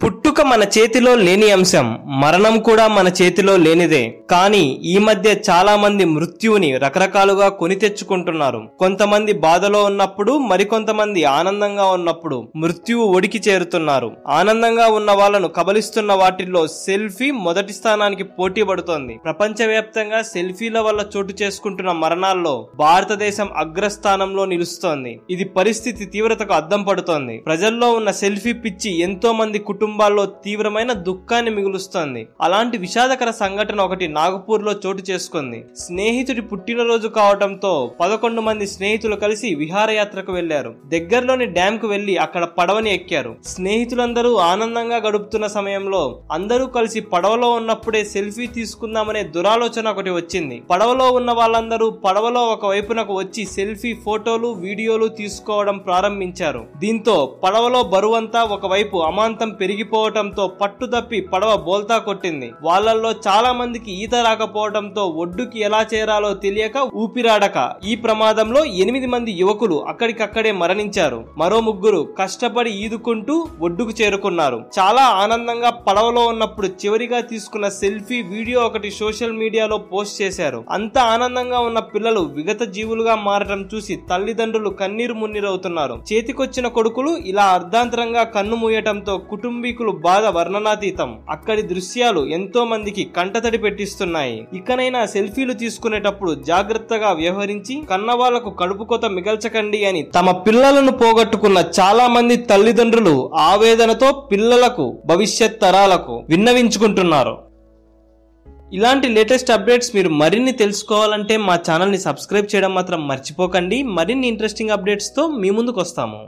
పుట్టుక మన చేతిలో లేని అంశం? మరణం కూడా మన చేతిలో లేనిదే. కానీ ఈ మధ్య చాలా మంది మృత్యువుని రకరకాలుగా కొని తెచ్చుకుంటున్నారు. కొంతమంది బాధలో ఉన్నప్పుడు మరికొంతమంది ఆనందంగా ఉన్నప్పుడు మృత్యువు ఒడికి చేరుతున్నారు. ఆనందంగా ఉన్న వాళ్ళను కబలిస్తున్న వాటిల్లో సెల్ఫీ మొదటి స్థానానికి పోటీ పడుతోంది ప్రపంచవ్యాప్తంగా సెల్ఫీల వల్ల చోటు చేసుకుంటున్న మరణాల్లో భారతదేశం అగ్రస్థానంలో నిలుస్తోంది. ఇది పరిస్థితి తీవ్రతకు అద్దం పడుతోంది. ప్రజల్లో ఉన్న సెల్ఫీ పిచ్చి ఎంతో మంది కుటుంబాల్లో తీవ్రమైన దుఃఖాన్ని మిగులుస్తోంది. అలాంటి విషాదకర సంఘటన ఒకటి నాగపూర్లో చోటు చేసుకుంది. స్నేహితుడి పుట్టినరోజు కావడంతో పదకొండు మంది స్నేహితులు కలిసి విహారయాత్రకు వెళ్ళారు దగ్గరలోని డ్యామ్కు వెళ్ళి అక్కడ పడవని ఎక్కారు. స్నేహితులందరూ ఆనందంగా గడుపుతున్న సమయంలో అందరూ కలిసి పడవలో ఉన్నప్పుడే సెల్ఫీ తీసుకుందామనే దురాలోచన ఒకటి వచ్చింది. పడవలో ఉన్న వాళ్ళందరూ పడవలో ఒక వైపునకు వచ్చి సెల్ఫీ ఫోటోలు వీడియోలు తీసుకోవడం ప్రారంభించారు. దీంతో పడవలో బరువంతా ఒకవైపు అమాంతం పెరిగిపోవడం పెరిగిపోవటంతో పట్టుదప్పి పడవ బోల్తా కొట్టింది. వాళ్ళల్లో చాలా మందికి ఈత రాకపోవడంతో ఒడ్డుకి ఎలా చేరాలో తెలియక ఊపిరాడక. ఈ ప్రమాదంలో ఎనిమిది మంది యువకులు అక్కడికక్కడే మరణించారు. మరో ముగ్గురు కష్టపడి ఈదుకుంటూ ఒడ్డుకు చేరుకున్నారు. చాలా ఆనందంగా పడవలో ఉన్నప్పుడు చివరిగా తీసుకున్న సెల్ఫీ వీడియో ఒకటి సోషల్ మీడియాలో పోస్ట్ చేశారు. అంత ఆనందంగా ఉన్న పిల్లలు విగత జీవులుగా మారటం చూసి తల్లిదండ్రులు కన్నీరు మున్నీరవుతున్నారు. చేతికొచ్చిన కొడుకులు ఇలా అర్ధాంతరంగా కన్ను మూయటంతో కుటుంబీకులు బాధ వర్ణనాతీతం. అక్కడి దృశ్యాలు ఎంతో మందికి కంటతడి పెట్టిస్తున్నాయి. ఇకనైనా సెల్ఫీలు తీసుకునేటప్పుడు జాగ్రత్తగా వ్యవహరించి కన్నవాళ్ళకు కడుపు కొత మిగల్చకండి అని తమ పిల్లలను పోగొట్టుకున్న చాలా మంది తల్లిదండ్రులు ఆవేదనతో పిల్లలకు భవిష్యత్ తరాలకు విన్నవించుకుంటున్నారు. ఇలాంటి లేటెస్ట్ అప్డేట్స్ మీరు మరిన్ని తెలుసుకోవాలంటే మా ఛానల్ని సబ్స్క్రైబ్ చేయడం మాత్రం మర్చిపోకండి. మరిన్ని ఇంట్రెస్టింగ్ అప్డేట్స్తో మీ ముందుకు వస్తాము